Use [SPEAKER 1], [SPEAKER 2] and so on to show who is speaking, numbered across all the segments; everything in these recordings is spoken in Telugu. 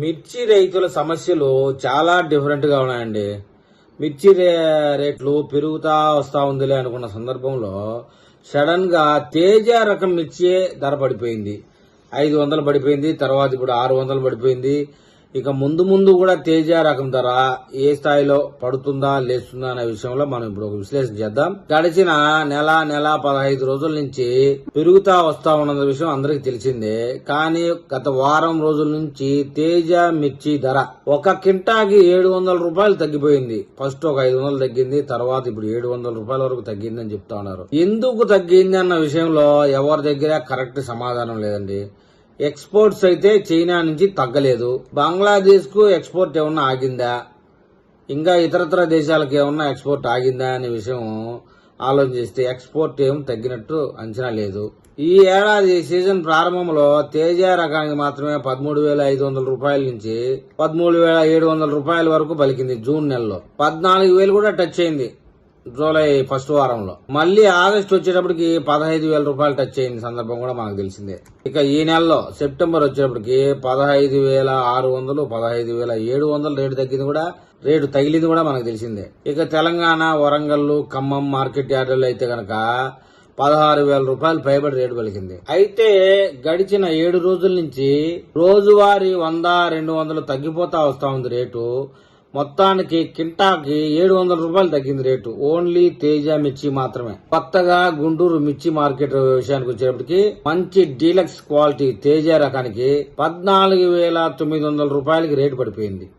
[SPEAKER 1] మిర్చి రైతుల సమస్యలు చాలా డిఫరెంట్గా ఉన్నాయండి. మిర్చి రేట్లు పెరుగుతా వస్తా ఉందిలే అనుకున్న సందర్భంలో సడన్గా తేజ రకం మిర్చి ధర పడిపోయింది. ఐదు వందలు పడిపోయింది తర్వాత ఇప్పుడు ఆరు వందలు పడిపోయింది. ఇక ముందు ముందు కూడా తేజ రకం ధర ఏ స్థాయిలో పడుతుందా లేస్తుందా అనే విషయంలో మనం ఇప్పుడు ఒక విశ్లేషణ చేద్దాం. గడిచిన నెల నెల పదహైదు రోజుల నుంచి పెరుగుతా వస్తా ఉన్న విషయం అందరికీ తెలిసిందే. కానీ గత వారం రోజుల నుంచి తేజ మిర్చి ధర ఒక కింటాకి ఏడు వందల రూపాయలు తగ్గిపోయింది. ఫస్ట్ ఒక ఐదు వందలు తగ్గింది తర్వాత ఇప్పుడు ఏడు వందల రూపాయల వరకు తగ్గిందని చెప్తా ఉన్నారు. ఎందుకు తగ్గింది అన్న విషయంలో ఎవరి దగ్గర కరెక్ట్ సమాధానం లేదండి? ఎక్స్పోర్ట్స్ అయితే చైనా నుంచి తగ్గలేదు. బంగ్లాదేశ్కు ఎక్స్పోర్ట్ ఏమన్నా ఆగిందా? ఇంకా ఇతరతర దేశాలకు ఏమన్నా ఎక్స్పోర్ట్ ఆగిందా అనే విషయం ఆలోచిస్తే ఎక్స్పోర్ట్ ఏం తగ్గినట్టు అంచనా లేదు. ఈ ఏడాది సీజన్ ప్రారంభంలో తేజ రకానికి మాత్రమే పదమూడు వేల ఐదు వందల రూపాయల నుంచి పదమూడు వేల ఏడు వందల రూపాయల వరకు పలికింది జూన్ నెలలో. పద్నాలుగు వేలు కూడా టచ్ అయింది. జూలై ఫస్ట్ వారంలో. మళ్ళీ ఆగస్ట్ వచ్చేటప్పటికి పదహైదు వేల రూపాయలు టచ్ అయిన సందర్భం కూడా మనకు తెలిసిందే. ఇక ఈ నెలలో సెప్టెంబర్ వచ్చేటప్పటికి పదహైదు వేల ఆరు వందలు పదహైదు వేల ఏడు వందలు రేటు తగ్గింది కూడా రేటు తగిలింది కూడా మనకు తెలిసిందే. ఇక తెలంగాణ వరంగల్ ఖమ్మం మార్కెట్ యార్డుల్లో అయితే కనుక పదహారు వేల రూపాయలు పైబడి రేటు పలికింది. అయితే గడిచిన ఏడు రోజుల నుంచి రోజువారీ వంద రెండు వందలు తగ్గిపోతా వస్తా ఉంది రేటు. మొత్తానికి కింటాకి ఏడు వందల రూపాయలు తగ్గింది రేటు. ఓన్లీ తేజ మిర్చి మాత్రమే. కొత్తగా గుంటూరు మిర్చి మార్కెట్ విషయానికి వచ్చేటప్పటికి మంచి డీలక్స్ క్వాలిటీ తేజ రకానికి పద్నాలుగు వేల తొమ్మిది వందల రూపాయలకి రేటు పడిపోయింది.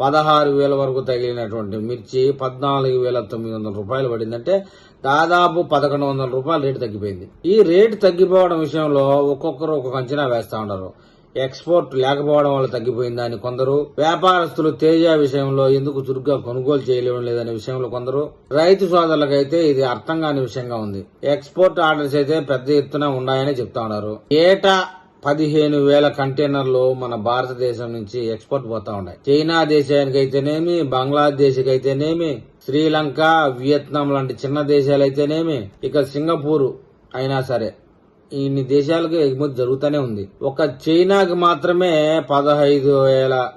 [SPEAKER 1] పదహారు వేల వరకు తగిలినటువంటి మిర్చి పద్నాలుగు వేల తొమ్మిది వందల రూపాయలు పడిందంటే దాదాపు పదకొండు వందల రూపాయలు రేటు తగ్గిపోయింది. ఈ రేటు తగ్గిపోవడం విషయంలో ఒక్కొక్కరు ఒక్కొక్క అంచనా వేస్తూ ఉన్నారు. ఎక్స్పోర్ట్ లేకపోవడం వల్ల తగ్గిపోయిందని కొందరు వ్యాపారస్తులు తేజ విషయంలో ఎందుకు చురుగ్గా కొనుగోలు చేయలేడం లేదనే విషయంలో కొందరు రైతు సోదరులకైతే ఇది అర్థం కాని విషయంగా ఉంది. ఎక్స్పోర్ట్ ఆర్డర్స్ అయితే పెద్ద ఎత్తున ఉన్నాయని చెప్తా ఉన్నారు. ఏటా పదిహేను వేల కంటైనర్లు మన భారతదేశం నుంచి ఎక్స్పోర్ట్ పోతా ఉన్నాయి. చైనా దేశానికి అయితేనేమి బంగ్లాదేశ్ అయితేనేమి శ్రీలంక వియత్నాం లాంటి చిన్న దేశాలు అయితేనేమి ఇక సింగపూర్ అయినా సరే ఇన్ని దేశాలకు ఎగుమతి జరుగుతూనే ఉంది. ఒక చైనాకి మాత్రమే పదహైదు వేల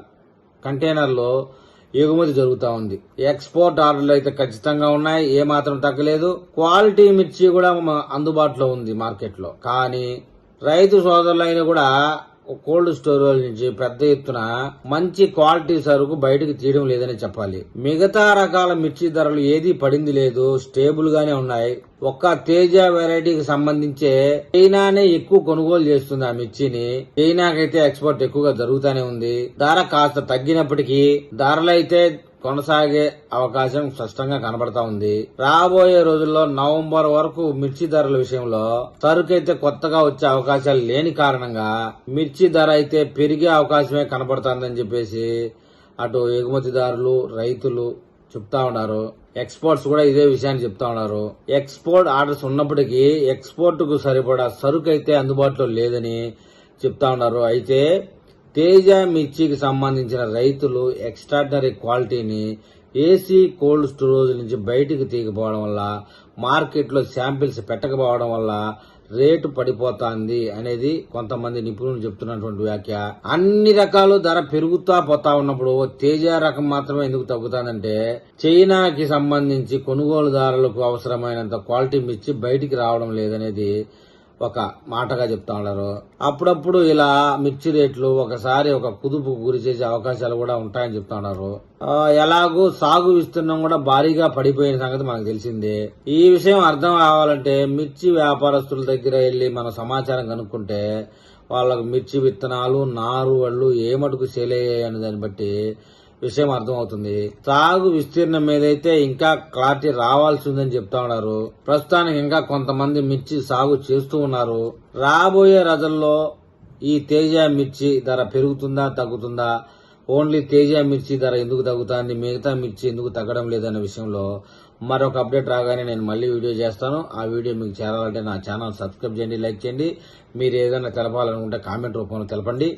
[SPEAKER 1] కంటైనర్లు ఎగుమతి జరుగుతూ ఉంది. ఎక్స్పోర్ట్ ఆర్డర్లు అయితే ఖచ్చితంగా ఉన్నాయి. ఏ మాత్రం తగ్గలేదు. క్వాలిటీ మిర్చి కూడా అందుబాటులో ఉంది మార్కెట్లో. కానీ రైతు సోదరులైన కూడా కోల్డ్ స్టోరేజ్ నుంచి పెద్ద ఎత్తున మంచి క్వాలిటీ సరుకు బయటకు తీయడం లేదని చెప్పాలి. మిగతా రకాల మిర్చి ధరలు ఏది పడింది లేదు. స్టేబుల్ గానే ఉన్నాయి. ఒక్క తేజ వెరైటీకి సంబంధించే చైనానే ఎక్కువ కొనుగోలు చేస్తుంది ఆ మిర్చిని. చైనాకైతే ఎక్స్పోర్ట్ ఎక్కువగా జరుగుతూనే ఉంది. ధర కాస్త తగ్గినప్పటికీ ధరలు అయితే కొనసాగే అవకాశం స్పష్టంగా కనబడతా ఉంది. రాబోయే రోజుల్లో నవంబర్ వరకు మిర్చి ధరల విషయంలో సరుకైతే కొత్తగా వచ్చే అవకాశాలు లేని కారణంగా మిర్చి ధర అయితే పెరిగే అవకాశమే కనబడుతుందని చెప్పేసి అటు ఎగుమతిదారులు రైతులు చెప్తా ఉన్నారు. ఎక్స్పోర్ట్స్ కూడా ఇదే విషయాన్ని చెప్తా ఉన్నారు. ఎక్స్పోర్ట్ ఆర్డర్స్ ఉన్నప్పటికీ ఎక్స్పోర్ట్కు సరిపడా సరుకు అయితే అందుబాటులో లేదని చెప్తా ఉన్నారు. అయితే తేజ మిర్చికి సంబంధించిన రైతులు ఎక్స్ట్రాడినరీ క్వాలిటీని ఏసీ కోల్డ్ స్టోరేజ్ నుంచి బయటికి తీయకపోవడం వల్ల మార్కెట్లో శాంపిల్స్ పెట్టకపోవడం వల్ల రేటు పడిపోతాంది అనేది కొంతమంది నిపుణులు చెప్తున్నటువంటి వ్యాఖ్య. అన్ని రకాలు ధర పెరుగుతా పోతా ఉన్నప్పుడు తేజ రకం మాత్రమే ఎందుకు తగ్గుతానంటే చైనాకి సంబంధించి కొనుగోలుదారులకు అవసరమైనంత క్వాలిటీ మిర్చి బయటికి రావడం లేదనేది ఒక మాటగా చెప్తా ఉన్నారు. అప్పుడప్పుడు ఇలా మిర్చి రేట్లు ఒకసారి ఒక కుదుపు గురి చేసే అవకాశాలు కూడా ఉంటాయని చెప్తా ఉన్నారు. ఎలాగూ సాగు విస్తీర్ణం కూడా భారీగా పడిపోయిన సంగతి మనకు తెలిసిందే. ఈ విషయం అర్థం కావాలంటే మిర్చి వ్యాపారస్తుల దగ్గర వెళ్ళి మన సమాచారం కనుక్కుంటే వాళ్ళకు మిర్చి విత్తనాలు నారు వాళ్ళు ఏ మటుకు సేల్ దాన్ని బట్టి విషయం అర్థమవుతుంది. సాగు విస్తీర్ణం మీదైతే ఇంకా క్లారిటీ రావాల్సి ఉందని చెప్తా ఉన్నారు ప్రస్తుతానికి ఇంకా కొంతమంది మిర్చి సాగు చేస్తూ ఉన్నారు. రాబోయే రోజుల్లో ఈ తేజ మిర్చి ధర పెరుగుతుందా తగ్గుతుందా? ఓన్లీ తేజ మిర్చి ధర ఎందుకు తగ్గుతుంది మిగతా మిర్చి ఎందుకు తగ్గడం లేదనే విషయంలో మరొక అప్డేట్ రాగానే నేను మళ్ళీ వీడియో చేస్తాను. ఆ వీడియో మీకు చేరాలంటే నా ఛానల్ సబ్స్క్రైబ్ చేయండి లైక్ చేయండి. మీరు ఏదైనా తెలపాలనుకుంటే కామెంట్ రూపంలో తెలపండి.